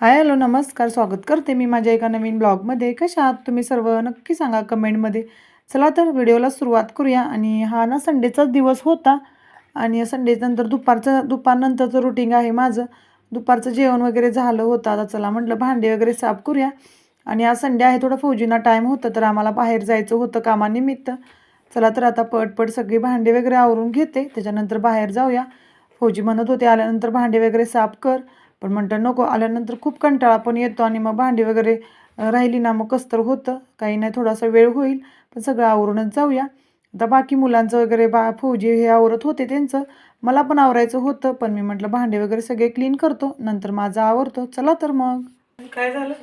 Hi hello नमस्कार स्वागत करते मी माझ्या एका नवीन ब्लॉगमध्ये. कशा आहात तुम्ही सर्व? नक्की सांगा कमेंटमध्ये. चला तर व्हिडिओला सुरुवात करूया. आणि हा ना संडेचाच दिवस होता. आणि संडेनंतर दुपारचं दुपारनंतरचं रुटीन आहे माझं. दुपारचं जेवण वगैरे झालं होतं. आता चला म्हटलं भांडे वगैरे साफ करूया. आणि आज संडे आहे थोडं फौजीना टाईम होतं तर आम्हाला बाहेर जायचं होतं कामानिमित्त. चला तर आता पटपट सगळी भांडे वगैरे आवरून घेते. त्याच्यानंतर बाहेर जाऊया. फौजी म्हणत होते आल्यानंतर भांडे वगैरे साफ कर. पण म्हणतं नको आल्यानंतर खूप कंटाळा पण येतो आणि मग भांडी वगैरे राहिली ना मग कसतर होतं. काही नाही थोडासा वेळ होईल पण सगळं आवरूनच जाऊया. आता बाकी मुलांचं वगैरे बा फौजी हे आवरत होते त्यांचं. मला पण आवरायचं होतं पण मी म्हटलं भांडे वगैरे सगळे क्लीन करतो नंतर माझं आवरतो. चला तर मग. काय झालं?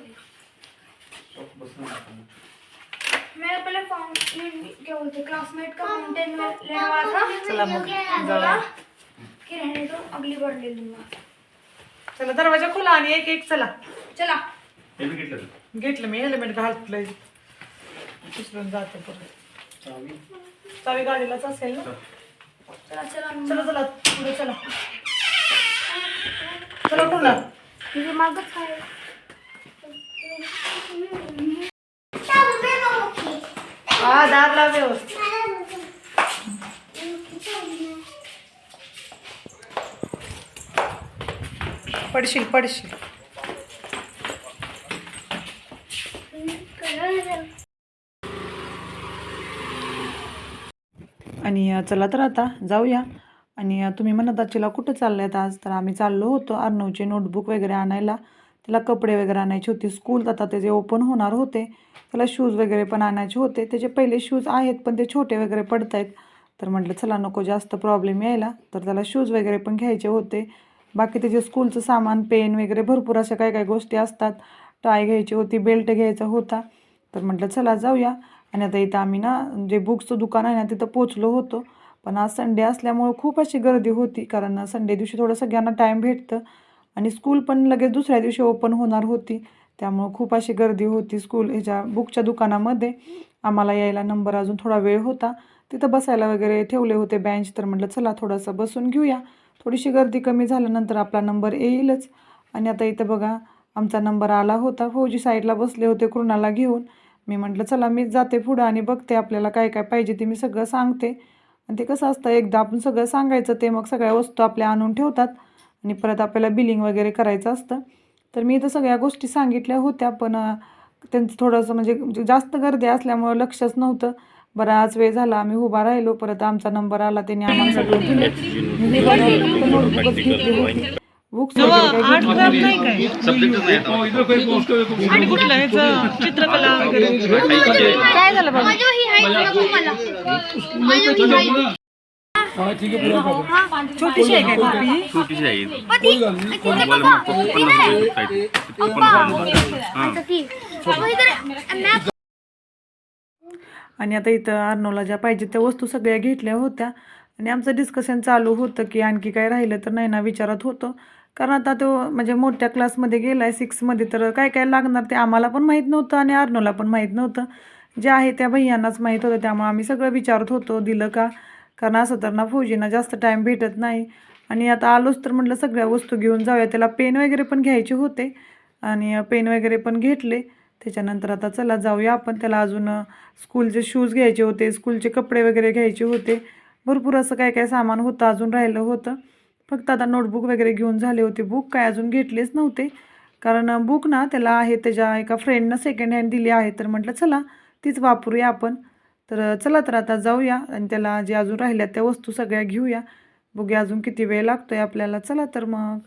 मेरा पहले फाउंटेन क्या बोलते क्लासमेट का फाउंटेन में लेने वाला था चला मग जाऊया कि रहने दो अगली बार ले लूंगा चला दरवाजा खुला आणि एक एक चला. चला. घेतलं मी हेल्मेट घातलंय. विसरून जाते परत. चावी? गाडीलाच असेल ना? चला. चला चला. चला पुढे चला. चला पुन्हा मागत आहे. हा दार लाव व्यवस्थित. पडशील पडशील. आणि चला तर आता जाऊया. आणि तुम्ही म्हणत आजीला कुठं चालल्यात आज? तर आम्ही चाललो होतो अर्णवचे नोटबुक वगैरे आणायला. तिला कपडे वगैरे आणायचे होते. स्कूल आता त्याचे ओपन होणार होते. त्याला शूज वगैरे पण आणायचे होते. त्याचे पहिले शूज आहेत पण ते छोटे वगैरे पडत आहेत तर म्हटलं चला नको जास्त प्रॉब्लेम यायला. तर त्याला शूज वगैरे पण घ्यायचे होते. बाकी त्याचे स्कूलचं सामान पेन वगैरे भरपूर अशा काही काही गोष्टी असतात. टाय घ्यायची होती बेल्ट घ्यायचा होता. तर म्हटलं चला जाऊया. आणि आता इथं आम्ही ना जे बुक्सचं दुकान आहे ना तिथं पोचलो होतो. पण आज संडे असल्यामुळं खूप अशी गर्दी होती कारण संडे दिवशी थोडं सगळ्यांना टाईम भेटतं. आणि स्कूल पण लगेच दुसऱ्या दिवशी ओपन होणार होती. त्यामुळं खूप अशी गर्दी होती स्कूल ह्याच्या बुकच्या दुकानामध्ये. आम्हाला यायला नंबर अजून थोडा वेळ होता. तिथं बसायला वगैरे ठेवले होते बेंच तर म्हटलं चला थोडंसं बसून घेऊया. थोडीशी गर्दी कमी झाल्यानंतर आपला नंबर येईलच. आणि आता इथं बघा आमचा नंबर आला होता. फौजी साईडला बसले होते कृणाला घेऊन. मी म्हटलं चला मी जाते पुढं आणि बघते आपल्याला काय काय पाहिजे ते मी सगळं सांगते. आणि ते कसं असतं एकदा आपण सगळं सांगायचं ते मग सगळ्या वस्तू आपल्या आणून ठेवतात. आणि परत आपल्याला बिलिंग वगैरे करायचं असतं. तर मी इथं सगळ्या गोष्टी सांगितल्या होत्या पण त्यांचं थोडंसं म्हणजे जास्त गर्दी असल्यामुळं लक्षच नव्हतं. बराच वेळ झाला आम्ही उभा राहिलो परत आमचा नंबर आला त्यांनी आम्हाला काय झालं ही ही छोटीशी आहे काय कॉपी छोटीशी आहे आणि आता इथं अर्नोला ज्या पाहिजे त्या वस्तू सगळ्या घेतल्या होत्या. आणि आमचं डिस्कशन चालू होतं की आणखी काय राहिलं तर नाही ना विचारत होतो. कारण आता तो म्हणजे मोठ्या क्लासमध्ये गेला आहे सिक्समध्ये तर काय काय लागणार ते आम्हाला पण माहीत नव्हतं आणि अर्नोला पण माहीत नव्हतं. जे आहे त्या भैयांनाच माहीत होतं. त्यामुळे आम्ही सगळं विचारत होतो दिलं का? कारण असं तर ना फौजींना जास्त टाईम भेटत नाही. आणि आता आलोच तर म्हटलं सगळ्या वस्तू घेऊन जाऊया. त्याला पेन वगैरे पण घ्यायचे होते. आणि पेन वगैरे पण घेतले. त्याच्यानंतर आता चला जाऊया. आपण त्याला अजून स्कूलचे शूज घ्यायचे होते स्कूलचे कपडे वगैरे घ्यायचे होते. भरपूर असं काय काय सामान होतं अजून राहिलं होतं. फक्त आता नोटबुक वगैरे घेऊन झाले होते बुक काय अजून घेतलेच नव्हते. कारण बुक ना त्याला आहे त्याच्या एका फ्रेंडनं सेकंड हँड दिली आहे. तर म्हटलं चला तीच वापरूया आपण. तर चला तर आता जाऊया आणि त्याला जे अजून राहिल्या त्या वस्तू सगळ्या घेऊया. बघूया अजून किती वेळ लागतो आहे आपल्याला. चला तर मग.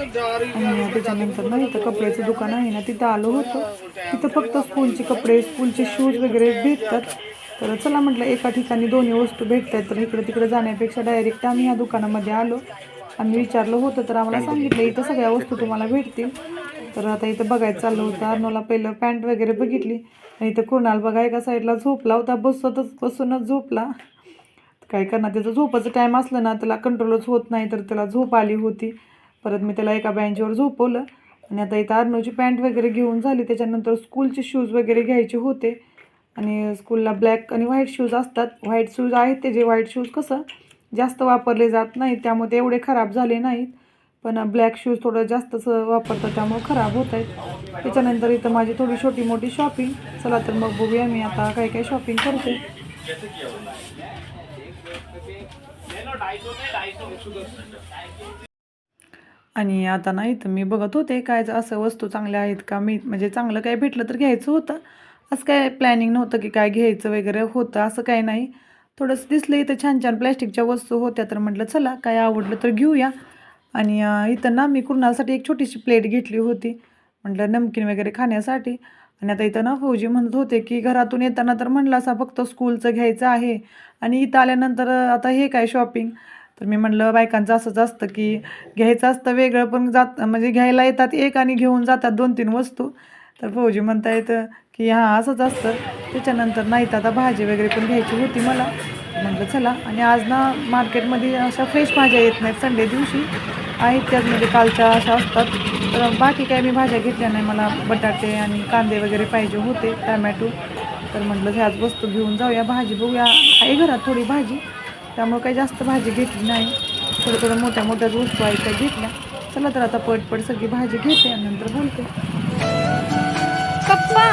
आणि त्याच्यानंतर ना इथं कपड्याचं दुकान आहे ना तिथं आलो होतो. तिथं फक्त स्कूलचे कपडे स्कूलचे शूज वगैरे भेटतात. तर चला म्हटलं एका ठिकाणी दोन्ही वस्तू भेटतात. तर इकडे तिकडे जाण्यापेक्षा डायरेक्ट आम्ही या दुकानामध्ये आलो. आम्ही विचारलं होतं तर आम्हाला सांगितलं इथं सगळ्या वस्तू तुम्हाला भेटतील. तर आता इथं बघायचं चाललं होतं. अर्नोला पहिलं पॅन्ट वगैरे बघितली. आणि इथं कुणाल बघा एका साईडला झोपला होता बसतच बसूनच झोपला. काय करणार त्याचं झोपाचं टाईम असलं ना त्याला कंट्रोलच होत नाही तर त्याला झोप आली होती. परत मी त्याला एका बेंचवर झोपवलं. आणि आता इथं अर्नोची पॅन्ट वगैरे घेऊन झाली. त्याच्यानंतर स्कूलचे शूज वगैरे घ्यायचे होते. आणि स्कूलला ब्लॅक आणि व्हाईट शूज असतात. व्हाईट शूज आहेत त्याचे व्हाईट शूज कसं जास्त वापरले जात नाहीत. त्यामुळे ते एवढे खराब झाले नाहीत. पण ब्लॅक शूज थोडं जास्तच वापरतात. त्यामुळे खराब होत आहेत. त्याच्यानंतर इथं माझी थोडी छोटी मोठी शॉपिंग चला तर मग बघूया मी आता काय काय शॉपिंग करते. आणि आता नाही तर मी बघत होते काय असं वस्तू चांगल्या आहेत का? मी म्हणजे चांगलं काय भेटलं तर घ्यायचं होतं. असं काय प्लॅनिंग नव्हतं की काय घ्यायचं वगैरे होतं असं काय नाही. थोडंसं दिसलं इथं छान छान प्लॅस्टिकच्या वस्तू होत्या तर म्हटलं चला काय आवडलं तर घेऊया. आणि इथं ना मी कुणासाठी एक छोटीशी प्लेट घेतली होती म्हटलं नमकीन वगैरे खाण्यासाठी. आणि आता इथं ना फौजी म्हणत होते की घरातून येताना तर म्हणलं असा फक्त स्कूलचं घ्यायचं आहे. आणि इथं आल्यानंतर आता हे काय शॉपिंग तर मी म्हणलं बायकांचं असंच असतं की घ्यायचं असतं वेगळं पण जात म्हणजे घ्यायला येतात एक आणि घेऊन जातात दोन तीन वस्तू. तर फौजी म्हणता येतं की हां असंच असतं. त्याच्यानंतर नाही तर आता भाजी वगैरे पण घ्यायची होती मला. म्हटलं चला. आणि आज ना मार्केटमध्ये अशा फ्रेश भाज्या येत नाहीत. संडे दिवशी आहेत त्यात म्हणजे कालच्या अशा असतात. तर बाकी काय मी भाज्या घेतल्या नाही. मला बटाटे आणि कांदे वगैरे पाहिजे होते टॅमॅटो. तर म्हटलं ह्याच वस्तू घेऊन जाऊया भाजी बघूया. आहे घरात थोडी भाजी. त्यामुळे काही जास्त भाजी घेतली नाही. थोडं थोडं मोठ्या मोठ्याच वस्तू आहेत घेतल्या. चला तर आता पटपट सगळी भाजी घेते आणि नंतर बोलते. पप्पा!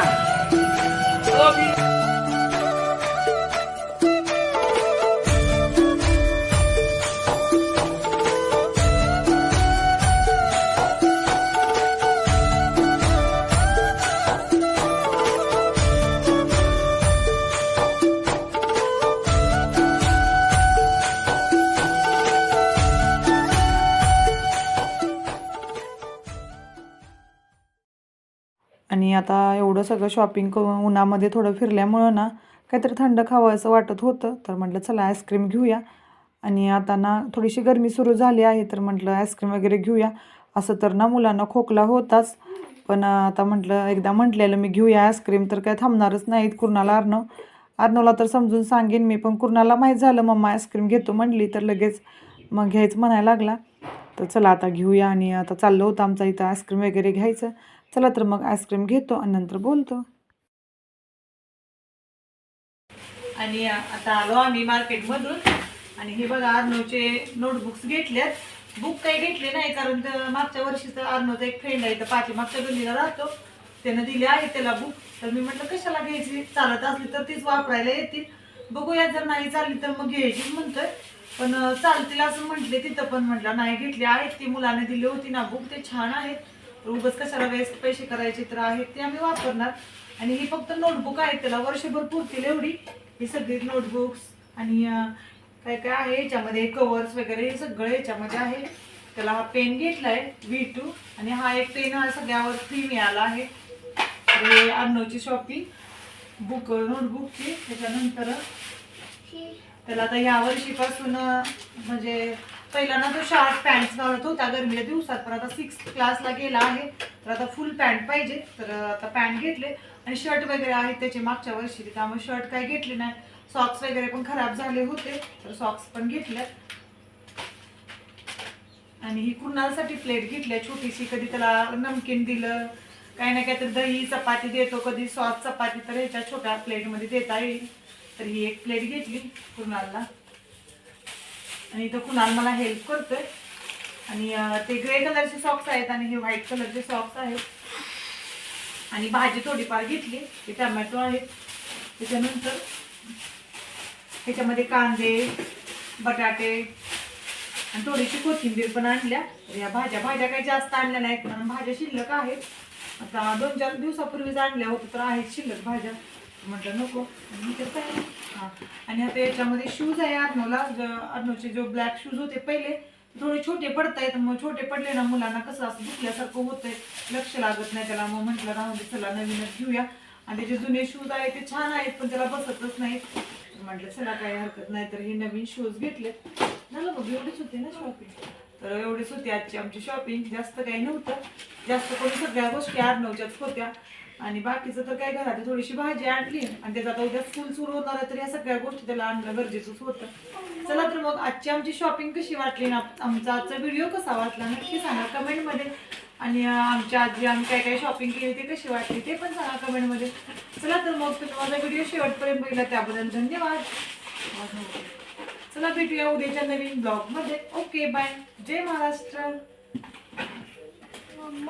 आणि आता एवढं सगळं शॉपिंग करून उन्हामध्ये थोडं फिरल्यामुळं ना काहीतरी थंड खावं असं वाटत होतं. तर म्हटलं चला आईस्क्रीम घेऊया. आणि आता ना थोडीशी गरमी सुरू झाली आहे तर म्हटलं आईस्क्रीम वगैरे घेऊया. असं तर ना मुलांना खोकला होताच. पण आता म्हटलं एकदा म्हटलेलं मी घेऊया आईस्क्रीम तर काय थांबणारच नाहीत कुर्णाला अर्णव अर्णवला तर समजून सांगेन मी पण कुर्णाला माहीत झालं मम्मा आईस्क्रीम घेतो म्हटली तर लगेच मग घ्यायचं म्हणायला लागला. तर चला आता घेऊया. आणि आता चाललं होतं आमचा इथं आईस्क्रीम वगैरे घ्यायचं. चला तर मग आईस्क्रीम घेतो आणि नंतर बोलतो. आणि आता आलो आम्ही मार्केटमधून. आणि हे बघा आर्नोचे नोटबुक्स घेतल्यात. बुक काही घेतले नाही कारण तर मागच्या वर्षीचा आर्नोचा एक फ्रेंड आहे तर पाठी मागच्या गल्लीला राहतो. त्यानं दिले आहे त्याला बुक तर मी म्हटलं कशाला घ्यायची? चालत असली तर तीच वापरायला येतील. बघूया जर नाही चालली तर मग घ्यायची म्हणतोय. पण चालतील असं म्हटले तिथं पण म्हटलं नाही घेतली. आहेत ती मुलाने दिली होती ना बुक ते छान आहेत. उगाच कशाला वेस्ट पैसे करायचे तर आहेत ते आम्ही वापरणार. आणि ही फक्त नोटबुक आहे त्याला वर्षभर पुरतील एवढी. ही सगळी नोटबुक्स आणि काय काय आहे याच्यामध्ये कवर्स वगैरे हे सगळं याच्यामध्ये आहे. त्याला हा पेन घेतलाय व्ही टू आणि हा एक पेन हा सगळ्यावर फ्री मिळाला आहे. तर हे शॉपिंग बुक नोटबुकची त्याच्यानंतर त्याला आता या वर्षीपासून म्हणजे पहिला ना तो शॉर्ट पॅन्ट घालत होता गरमीच्या दिवसात. पण आता सिक्स क्लासला गेला आहे. तर आता फुल पॅन्ट पाहिजे. तर आता पॅन्ट घेतले. आणि शर्ट वगैरे आहेत त्याचे मागच्या वर्षी. त्यामुळे शर्ट काय घेतले नाही. सॉक्स वगैरे पण खराब झाले होते. तर सॉक्स पण घेतले आणि ही कुणासाठी प्लेट घेतली छोटीशी कधी त्याला नमकीन दिलं. काही ना काहीतरी दही चपाती देतो. कधी सॉस चपाती तर ह्याच्या छोट्या प्लेटमध्ये देता येईल. तर ही एक प्लेट घेतली कुणालला. आणि इथं कुणाल मला हेल्प करतोय. आणि ते ग्रे कलरचे सॉक्स आहेत आणि हे व्हाईट कलरचे सॉक्स आहेत. आणि भाजी थोडीफार घेतली ते टमॅटो आहेत. त्याच्यानंतर ह्याच्यामध्ये कांदे बटाटे आणि थोडीशी कोथिंबीर पण आणल्या. या भाज्या भाज्या काही जास्त आणल्या नाहीत कारण भाज्या शिल्लक आहेत. आता दोन चार दिवसापूर्वीच आणल्या होत्या तर आहेत शिल्लक भाज्या. म्हटलं नको. आणि इथे काय हां. आणि आता याच्यामध्ये शूज आहे अर्नोला. अर्नोचे जो ब्लॅक शूज होते पहिले थोडे छोटे पडत आहेत मग छोटे पडले ना मुलांना कसं असं दुखल्यासारखं होतंय. लक्ष लागत नाही त्याला. मग म्हटलं राहून म्हणजे चला नवीनच घेऊया. आणि त्याचे जुने शूज आहेत ते छान आहेत पण त्याला बसतच नाहीत. म्हटलं चला काही हरकत नाही. तर हे नवीन शूज घेतले. झालं बघ एवढेच होते ना शॉपिंग तर एवढीच होती आजची आमची शॉपिंग जास्त काही नव्हतं. जास्त करून सगळ्या गोष्टी आडनवच्याच होत्या. आणि बाकीचं तर काय घरात थोडीशी भाजी आणली आणि त्याचा आता उद्या स्कूल सुरू होणार तर या सगळ्या गोष्टी त्याला आणणं गरजेचंच होतं. चला तर मग आजची आमची शॉपिंग कशी वाटली ना? आमचा आजचा व्हिडिओ कसा वाटला नक्की सांगा कमेंटमध्ये. आणि आमच्या आजी आम्ही काय काय शॉपिंग केली ते कशी वाटली ते पण सांगा कमेंटमध्ये. चला तर मग तुम्ही माझा व्हिडिओ शेवटपर्यंत बघितला त्याबद्दल धन्यवाद. चला भेटूया उद्याच्या नवीन ब्लॉगमध्ये ओके बाय जय महाराष्ट्र.